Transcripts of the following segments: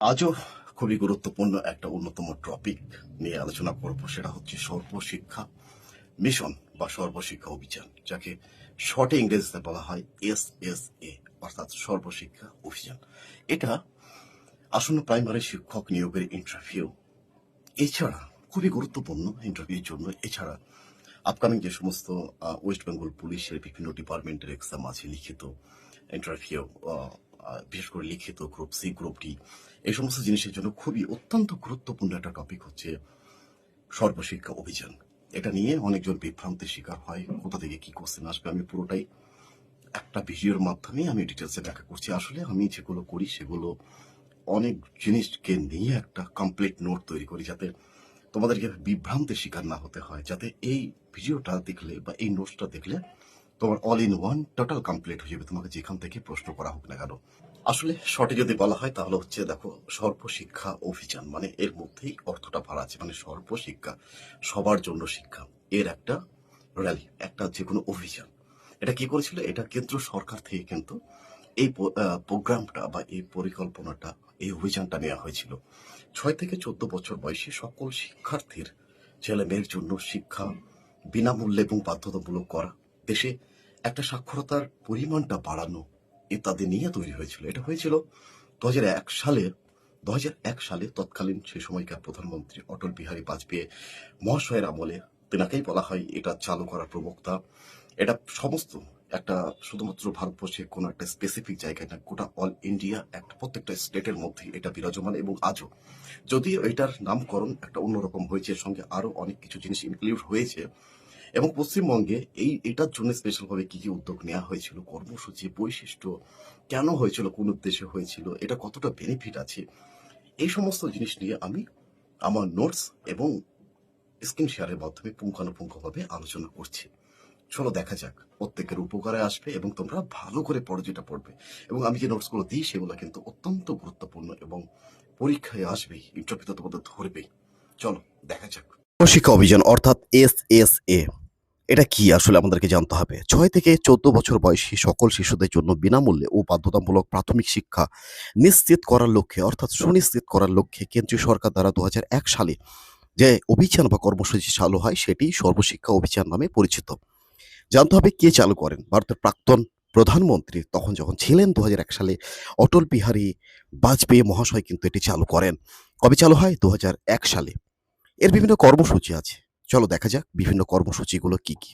আজও খুবই গুরুত্বপূর্ণ একটা অন্যতম টপিক নিয়ে আলোচনা করব, সেটা হচ্ছে সর্বশিক্ষা মিশন বা সর্বশিক্ষা অভিযান, যাকে শর্টে ইংরেজিতে বলা হয় এস এস এ অর্থাৎ সর্বশিক্ষা অভিযান। এটা আসন্ন প্রাইমারি শিক্ষক নিয়োগের ইন্টারভিউ এছাড়া খুবই গুরুত্বপূর্ণ ইন্টারভিউর জন্য। এছাড়া আপকামিং যে সমস্ত ওয়েস্ট বেঙ্গল পুলিশের বিভিন্ন ডিপার্টমেন্টের এক্সাম আছে, লিখিত ইন্টারভিউ বিশেষ করে লিখিত গ্রুপ সি গ্রুপ ডি এই সমস্ত জিনিসের জন্য খুবই অত্যন্ত গুরুত্বপূর্ণ একটা টপিক হচ্ছে সর্বশিক্ষা অভিযান। এটা নিয়ে অনেকজন বিভ্রান্তির শিকার হয়, কোথা থেকে কি কোশ্চেন আসবে আমি পুরোটাই একটা ভিডিওর মাধ্যমে আমি ডিটেলসে ব্যাখ্যা করছি। আসলে আমি যেগুলো করি সেগুলো অনেক জিনিসকে নিয়ে একটা কমপ্লিট নোট তৈরি করি যাতে তোমাদেরকে বিভ্রান্তির শিকার না হতে হয়, যাতে এই ভিডিওটা দেখলে বা এই নোটসটা দেখলে তোমার all in one total complete হয়ে যাবে। তোমাকে যেখান থেকে প্রশ্ন করা হোক না কেন। আসলে শর্টে যদি বলা হয়, তাহলে হচ্ছে দেখো সর্বশিক্ষা অভিযান মানে এর মধ্যেই অর্থটা ভরা আছে। মানে সর্বশিক্ষা সবার জন্য শিক্ষা, এর একটা র্যালি একটা যে কোনো অভিযান। এটা কি করেছিল? এটা কেন্দ্র সরকার থেকে কিন্তু এই প্রোগ্রামটা বা এই পরিকল্পনাটা, এই অভিযানটা নেওয়া হয়েছিল। ছয় থেকে চোদ্দ বছর বয়সী সকল শিক্ষার্থীর ছেলে মেয়ের জন্য শিক্ষা বিনামূল্যে এবং বাধ্যতামূলক করা। দেশে একটা সাক্ষরতার পরিমাণটা বাড়ানো ইত্যাদি নিয়ে তৈরি হয়েছিল। এটা হয়েছিল দু এক সালে, দু এক সালে তৎকালীন সে সময়কার প্রধানমন্ত্রী অটল বিহারী বাজপেয়ী মহাশয়ের আমলে তেনাকেই বলা হয় এটা চালু করার প্রবক্তা। এটা সমস্ত একটা শুধুমাত্র ভারতবর্ষে কোনো একটা স্পেসিফিক জায়গায় না, গোটা অল ইন্ডিয়া একটা প্রত্যেকটা স্টেটের মধ্যে এটা বিরাজমান এবং আজও যদিও এটার নামকরণ একটা অন্যরকম হয়েছে সঙ্গে আরও অনেক কিছু জিনিস ইনক্লুড হয়েছে এবং পশ্চিমবঙ্গে এই, এটার জন্য স্পেশালভাবে কি কি উদ্যোগ নেওয়া হয়েছিল, কর্মসূচি, বৈশিষ্ট্য, কেন হয়েছিল, কোন উদ্দেশ্যে হয়েছিল, এটা কতটা বেনিফিট আছে, এই সমস্ত জিনিস নিয়ে আমি আমার নোটস এবং স্ক্রিন শেয়ারের মাধ্যমে পুঙ্খানুপুঙ্খভাবে আলোচনা করছি। চলো দেখা যাক, প্রত্যেকের উপকারে আসবে এবং তোমরা ভালো করে পড়ো যেটা পড়বে। এবং আমি যে নোটসগুলো দিই, সেগুলো কিন্তু অত্যন্ত গুরুত্বপূর্ণ এবং পরীক্ষায় আসবেই ইন্টারভিউতে তোমাদের ধরবেই। চলো, দেখা যাক। শিক্ষা অভিযান, অর্থাৎ এস এস এ এটা কি আসলে আমাদেরকে জানতে হবে? ছয় থেকে চোদ্দ বছর বয়সী সকল শিশুদের জন্য বিনামূল্যে ও বাধ্যতামূলক প্রাথমিক শিক্ষা নিশ্চিত করার লক্ষ্যে, অর্থাৎ সুনিশ্চিত করার লক্ষ্যে কেন্দ্রীয় সরকার দ্বারা দু হাজার এক সালে যে অভিযান বা কর্মসূচি চালু হয়, সেটি সর্বশিক্ষা অভিযান নামে পরিচিত। জানতে হবে কে চালু করেন। ভারতের প্রাক্তন প্রধানমন্ত্রী তখন যখন ছিলেন দু হাজার এক সালে, অটল বিহারী বাজপেয়ী মহাশয় কিন্তু এটি চালু করেন। কবে চালু হয়? দু হাজার এক সালে। এর বিভিন্ন কর্মসূচি আছে। চলো দেখা যাক বিভিন্ন কর্মসূচিগুলো কি কি।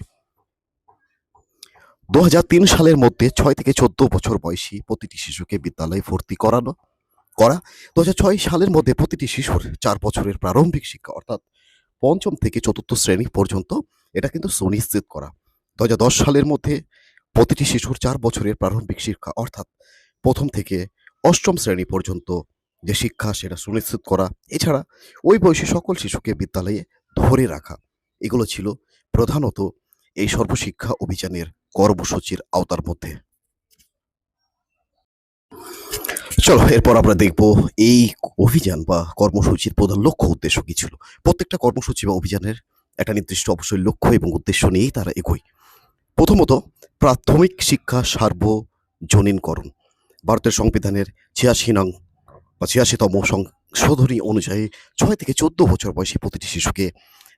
দু হাজার তিন সালের মধ্যে ছয় থেকে চোদ্দ বছর বয়সী প্রতিটি শিশুকে বিদ্যালয়ে ভর্তি করানো, করা। দু সালের মধ্যে প্রতিটি শিশুর চার বছরের প্রারম্ভিক শিক্ষা, অর্থাৎ পঞ্চম থেকে চতুর্থ শ্রেণি পর্যন্ত এটা কিন্তু সুনিশ্চিত করা। দু হাজার দশ সালের মধ্যে প্রতিটি শিশুর চার বছরের প্রারম্ভিক শিক্ষা, অর্থাৎ প্রথম থেকে অষ্টম শ্রেণি পর্যন্ত যে শিক্ষা, সেটা সুনিশ্চিত করা। এছাড়া ওই বয়সী সকল শিশুকে বিদ্যালয়ে ধরে রাখা। এগুলো ছিল প্রধানত এই সর্বশিক্ষা অভিযানের কর্মসূচির আওতার মধ্যে। চলো, এরপর আমরা দেখব এই অভিযান বা কর্মসূচির প্রধান লক্ষ্য উদ্দেশ্য কি ছিল। প্রত্যেকটা কর্মসূচি বা অভিযানের একটা নির্দিষ্ট অবশ্যই লক্ষ্য এবং উদ্দেশ্য নিয়েই তারা এগোয়। প্রথমত, প্রাথমিক শিক্ষা সার্বজনীনকরণ। ভারতের সংবিধানের ছিয়াশি নং বা ছিয়াশিতম সংশোধনী অনুযায়ী ছয় থেকে চোদ্দ বছর বয়সী প্রতিটি শিশুকে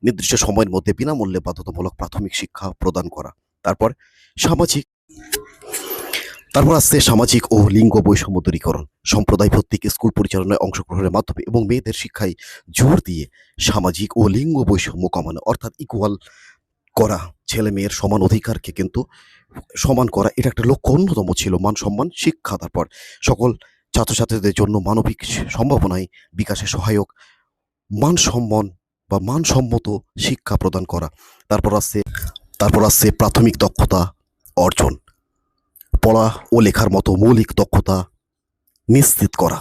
নির্দিষ্ট সময়ের মধ্যে বিনামূল্যে বাধ্যতামূলক প্রাথমিক শিক্ষা প্রদান করা। তারপর সামাজিক, তারপর আসছে সামাজিক ও লিঙ্গ বৈষম্য দূরীকরণ। সম্প্রদায় ভিত্তিক স্কুল পরিচালনায় অংশগ্রহণের মাধ্যমে এবং মেয়েদের শিক্ষায় জোর দিয়ে সামাজিক ও লিঙ্গ বৈষম্য কমানো, অর্থাৎ ইকুয়াল করা ছেলে মেয়ের সমান অধিকারকে কিন্তু সমান করা, এটা একটা লক্ষ্য, অন্যতম ছিল মান সম্মান শিক্ষা, তারপর সকল ছাত্রছাত্রীদের জন্য মানবিক সম্ভাবনায় বিকাশে সহায়ক মান সম্মান বা মানসম্মত শিক্ষা প্রদান করা। তারপর আসছে তারপর আসছে প্রাথমিক দক্ষতা অর্জন। পড়া ও লেখার মতো মৌলিক দক্ষতা নিশ্চিত করা।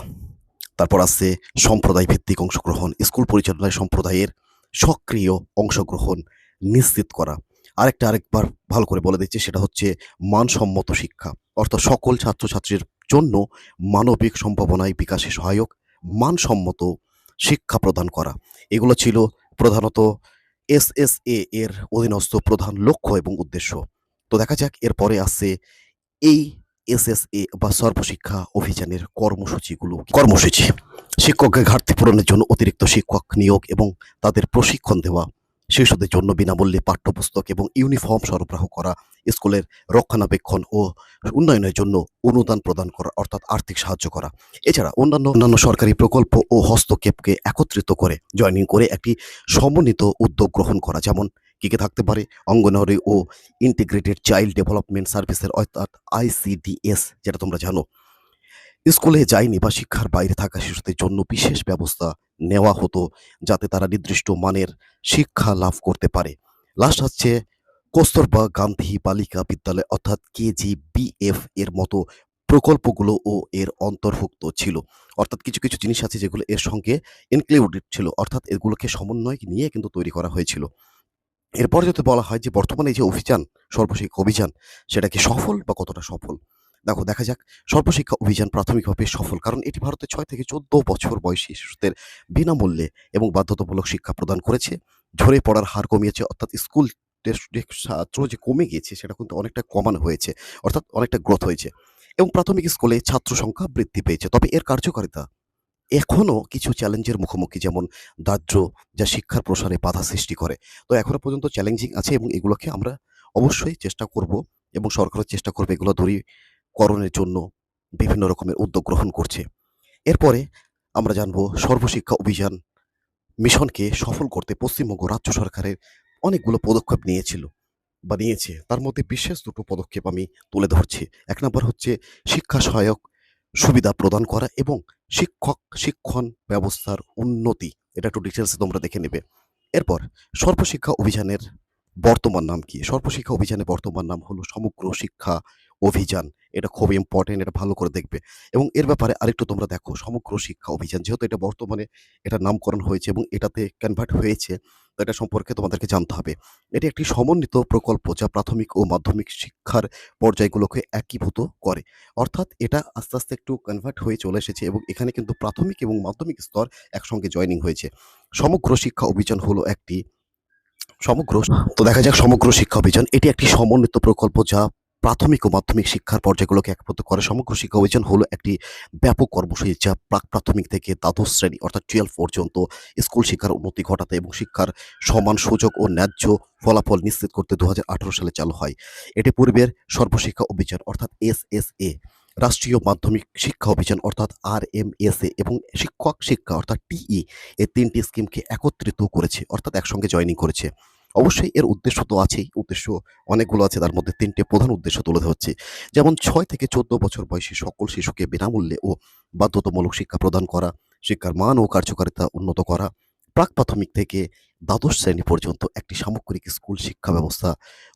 তারপর আসছে সম্প্রদায় ভিত্তিক অংশগ্রহণ। স্কুল পরিচালনায় সম্প্রদায়ের সক্রিয় অংশগ্রহণ নিশ্চিত করা। আরেকটা আরেকবার ভালো করে বলে দিচ্ছি, সেটা হচ্ছে মানসম্মত শিক্ষা। অর্থাৎ সকল ছাত্রছাত্রীর জন্য মানবিক সম্ভাবনায় বিকাশে সহায়ক, মানসম্মত শিক্ষা প্রদান করা। এগুলো ছিল প্রধানত এস এস এ এর অধীনস্থ প্রধান লক্ষ্য এবং উদ্দেশ্য। তো দেখা যাক, এরপরে আসছে এই এস এস এ বা সর্বশিক্ষা অভিযানের কর্মসূচিগুলো কর্মসূচি। শিক্ষকের ঘাটতি পূরণের জন্য অতিরিক্ত শিক্ষক নিয়োগ এবং তাদের প্রশিক্ষণ দেওয়া। শিশুদের জন্য বিনামূল্যে পাঠ্যপুস্তক এবং ইউনিফর্ম সরবরাহ করা, স্কুলের রক্ষণাবেক্ষণ ও উন্নয়নের জন্য অনুদান প্রদান করা, অর্থাৎ আর্থিক সাহায্য করা। এছাড়া অন্যান্য অন্যান্য সরকারি প্রকল্প ও হস্তক্ষেপকে একত্রিত করে, জয়েনিং করে একটি সমন্বিত উদ্যোগ গ্রহণ করা। যেমন, কী কি থাকতে পারে? অঙ্গনওয়াড়ি ও ইন্টিগ্রেটেড চাইল্ড ডেভেলপমেন্ট সার্ভিসের, অর্থাৎ আইসিডিএস, যেটা তোমরা জানো। স্কুলে যায়নি বা শিক্ষার বাইরে থাকা শিশুদের জন্য বিশেষ ব্যবস্থা নেওয়া হতো যাতে তারা নির্দিষ্ট মানের শিক্ষা লাভ করতে পারে। লাস্ট হচ্ছে কস্তরবা গান্ধী বালিকা বিদ্যালয় অর্থাৎ কেজিবিএফ এর মতো প্রকল্পগুলো ও এর অন্তর্ভুক্ত ছিল। অর্থাৎ কিছু কিছু জিনিস আছে যেগুলো এর সঙ্গে ইনক্লুডেড ছিল। অর্থাৎ এগুলোকে সমন্বয় নিয়ে কিন্তু তৈরি করা হয়েছিল। এরপর যদি বলা হয় যে বর্তমানে যে অভিযান, সর্বশেষ অভিযান, সেটা কি সফল বা কতটা সফল? দেখো, দেখা যাক। সর্বশিক্ষা অভিযান প্রাথমিকভাবে সফল, কারণ এটি ভারতে ছয় থেকে চোদ্দ বছর বয়সী শিশুদের বিনামূল্যে এবং বাধ্যতামূলক শিক্ষা প্রদান করেছে। ঝরে পড়ার হার কমিয়েছে, অর্থাৎ স্কুল ছাত্র যে কমে গিয়েছে, সেটা কিন্তু অনেকটা কমানো হয়েছে, অর্থাৎ অনেকটা গ্রোথ হয়েছে এবং প্রাথমিক স্কুলে ছাত্র সংখ্যা বৃদ্ধি পেয়েছে। তবে এর কার্যকারিতা এখনও কিছু চ্যালেঞ্জের মুখোমুখি, যেমন দারিদ্র্য, যা শিক্ষার প্রসারে বাধা সৃষ্টি করে। তো এখনও পর্যন্ত চ্যালেঞ্জিং আছে এবং এগুলোকে আমরা অবশ্যই চেষ্টা করব এবং সরকারও চেষ্টা করবে এগুলো দূরীকরণের জন্য বিভিন্ন রকমের উদ্যোগ গ্রহণ করছে। এরপরে আমরা জানব সর্বশিক্ষা অভিযান মিশনকে সফল করতে পশ্চিমবঙ্গ রাজ্য সরকারের অনেকগুলো পদক্ষেপ নিয়েছিল বা নিয়েছে। তার মধ্যে বিশেষ দুটো পদক্ষেপ আমি তুলে ধরছি। এক নম্বর হচ্ছে শিক্ষা সহায়ক সুবিধা প্রদান করা এবং শিক্ষক শিক্ষণ ব্যবস্থার উন্নতি। এটা একটু ডিটেলসে তোমরা দেখে নেবে। এরপর সর্বশিক্ষা অভিযানের বর্তমান নাম কি? সর্বশিক্ষা অভিযানের বর্তমান নাম হলো সমগ্র শিক্ষা অভিযান। এটা খুব ইম্পর্টেন্ট এটা ভালো করে দেখবে। এবং এর ব্যাপারে আরেকটু তোমরা দেখো, সমগ্র শিক্ষা অভিযান, যেহেতু এটা বর্তমানে এটা নামকরণ হয়েছে এবং এটাতে কনভার্ট হয়েছে, তো এটা সম্পর্কে তোমাদেরকে জানতে হবে। এটি একটি সমন্বিত প্রকল্প যা প্রাথমিক ও মাধ্যমিক শিক্ষার পর্যায়গুলোকে একীভূত করে। অর্থাৎ এটা আস্তে আস্তে একটু কনভার্ট হয়ে চলে এসেছে এবং এখানে কিন্তু প্রাথমিক এবং মাধ্যমিক স্তর একসঙ্গে জয়েনিং হয়েছে। সমগ্র শিক্ষা অভিযান হলো একটি সমগ্র, তো দেখা যাক সমগ্র শিক্ষা অভিযান। এটি একটি সমন্বিত প্রকল্প যা প্রাথমিক ও মাধ্যমিক শিক্ষার পর্যায়গুলোকে একত্রিত করে, সমগ্র শিক্ষা অভিযান হলো একটি ব্যাপক কর্মসূচি যা প্রাক প্রাথমিক থেকে দ্বাদশ শ্রেণি অর্থাৎ টুয়েলভ পর্যন্ত স্কুল শিক্ষার উন্নতি ঘটাতে এবং শিক্ষার সমান সুযোগ ও ন্যায্য ফলাফল নিশ্চিত করতে দু হাজার আঠেরো সালে চালু হয়। এটি পূর্বের সর্বশিক্ষা অভিযান অর্থাৎ এস এস এ, রাষ্ট্রীয় মাধ্যমিক শিক্ষা অভিযান অর্থাৎ আর এম এস এ এবং শিক্ষক শিক্ষা অর্থাৎ টিই এই তিনটি স্কিমকে একত্রিত করেছে অর্থাৎ একসঙ্গে জয়েনিং করেছে। অবশ্যই এর উদ্দেশ্য তো আছেই, উদ্দেশ্য অনেকগুলো আছে, তার মধ্যে তিনটে প্রধান উদ্দেশ্য তুলে ধরছে। যেমন ছয় থেকে চোদ্দ বছর বয়সী সকল শিশুকে বিনামূল্যে ও বাধ্যতামূলক শিক্ষা প্রদান করা, শিক্ষার মান ও কার্যকারিতা উন্নত করা, প্রাক প্রাথমিক থেকে দ্বাদশ শ্রেণি পর্যন্ত একটি সামগ্রিক স্কুল শিক্ষা ব্যবস্থা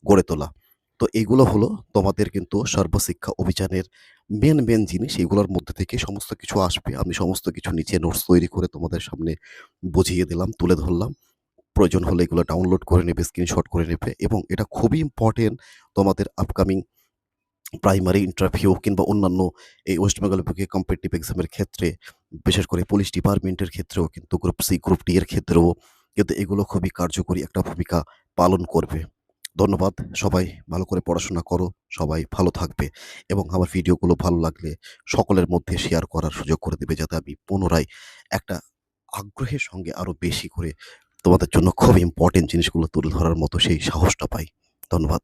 গড়ে তোলা। তো এইগুলো হলো তোমাদের কিন্তু সর্বশিক্ষা অভিযানের মেন মেন জিনিস, এগুলোর মধ্যে থেকে সমস্ত কিছু আসবে। আমি সমস্ত কিছু নিচে নোটস তৈরি করে তোমাদের সামনে বুঝিয়ে দিলাম, তুলে ধরলাম। প্রয়োজন হলে এগুলো ডাউনলোড করে নেবে স্ক্রিনশট করে নেবে এবং এটা খুবই ইম্পর্টেন্ট তোমাদের আপকামিং প্রাইমারি ইন্টারভিউ কিংবা অন্যান্য এই ওয়েস্ট বেঙ্গল বুকে কম্পিটিটিভ এক্সামের ক্ষেত্রে, বিশেষ করে পুলিশ ডিপার্টমেন্টের ক্ষেত্রেও কিন্তু গ্রুপ সি গ্রুপ ডি এর ক্ষেত্রেও কিন্তু এগুলো খুবই কার্যকরী একটা ভূমিকা পালন করবে। ধন্যবাদ, সবাই ভালো করে পড়াশোনা করো, সবাই ভালো থাকবে এবং আমার ভিডিওগুলো ভালো লাগলে সকলের মধ্যে শেয়ার করার সুযোগ করে দেবে যাতে আমি পুনরায় একটা আগ্রহের সঙ্গে আরও বেশি করে তোমাদের জন্য খুব ইম্পর্টেন্ট জিনিসগুলো তুলে ধরার মতো সেই সাহসটা পাই। ধন্যবাদ।